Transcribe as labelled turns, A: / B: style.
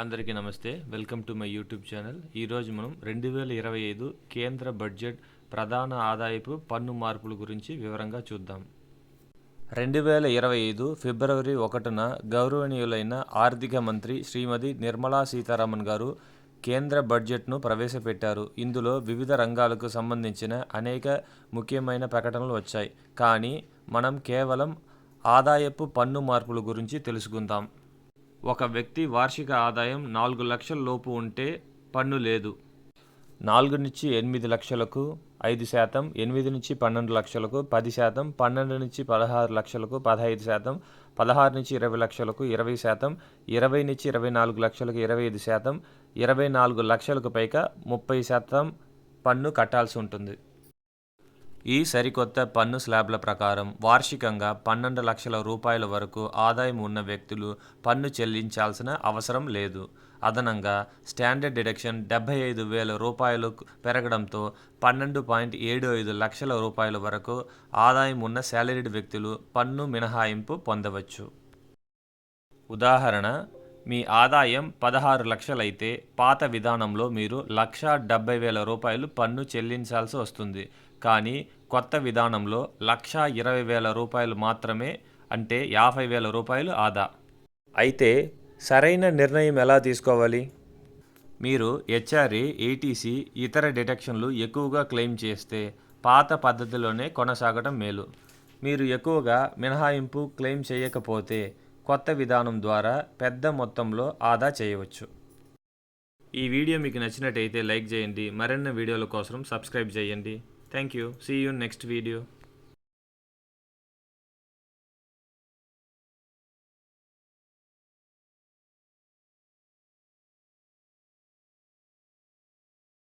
A: అందరికీ నమస్తే. Welcome to my YouTube channel. ఈరోజు మనం రెండు వేల ఇరవై ఐదు కేంద్ర బడ్జెట్ ప్రధాన ఆదాయపు పన్ను మార్పుల గురించి వివరంగా చూద్దాం. రెండు వేల ఇరవై ఐదు ఫిబ్రవరి ఒకటిన గౌరవనీయులైన ఆర్థిక మంత్రి శ్రీమతి నిర్మలా సీతారామన్ గారు కేంద్ర బడ్జెట్ను ప్రవేశపెట్టారు. ఇందులో వివిధ రంగాలకు సంబంధించిన అనేక ముఖ్యమైన ప్రకటనలు వచ్చాయి. కానీ మనం కేవలం ఆదాయపు పన్ను మార్పుల గురించి తెలుసుకుందాం. ఒక వ్యక్తి వార్షిక ఆదాయం నాలుగు లక్షల లోపు ఉంటే పన్ను లేదు. నాలుగు నుంచి ఎనిమిది లక్షలకు ఐదు శాతం ఎనిమిది నుంచి పన్నెండు లక్షలకు పది శాతం పన్నెండు నుంచి పదహారు లక్షలకు పదహైదు శాతం పదహారు నుంచి ఇరవై లక్షలకు ఇరవై శాతం ఇరవై నుంచి ఇరవై నాలుగు లక్షలకు ఇరవై ఐదు శాతం ఇరవై నాలుగు లక్షలకు పైగా ముప్పై శాతం పన్ను కట్టాల్సి ఉంటుంది. ఈ సరికొత్త పన్ను స్లాబ్ల ప్రకారం వార్షికంగా పన్నెండు లక్షల రూపాయల వరకు ఆదాయం ఉన్న వ్యక్తులు పన్ను చెల్లించాల్సిన అవసరం లేదు. అదనంగా స్టాండర్డ్ డిడక్షన్ డెబ్బై ఐదు వేల రూపాయలు పెరగడంతో పన్నెండు పాయింట్ ఏడు ఐదు లక్షల రూపాయల వరకు ఆదాయం ఉన్న శాలరీడ్ వ్యక్తులు పన్ను మినహాయింపు పొందవచ్చు. ఉదాహరణ మీ ఆదాయం పదహారు లక్షలైతే పాత విధానంలో మీరు లక్ష డెబ్బై వేల రూపాయలు పన్ను చెల్లించాల్సి వస్తుంది. కానీ కొత్త విధానంలో లక్షా ఇరవై వేల రూపాయలు మాత్రమే అంటే యాభై వేల రూపాయలు ఆదా. అయితే సరైన నిర్ణయం ఎలా తీసుకోవాలి? మీరు హెచ్ఆర్ఏ ఏటీసీ ఇతర డిటెక్షన్లు ఎక్కువగా క్లెయిమ్ చేస్తే పాత పద్ధతిలోనే కొనసాగడం మేలు. మీరు ఎక్కువగా మినహాయింపు క్లెయిమ్ చేయకపోతే కొత్త విధానం ద్వారా పెద్ద మొత్తంలో ఆదా చేయవచ్చు. ఈ వీడియో మీకు నచ్చినట్టయితే లైక్ చేయండి. మరిన్ని వీడియోల కోసం సబ్స్క్రైబ్ చేయండి. Thank you. See you next video.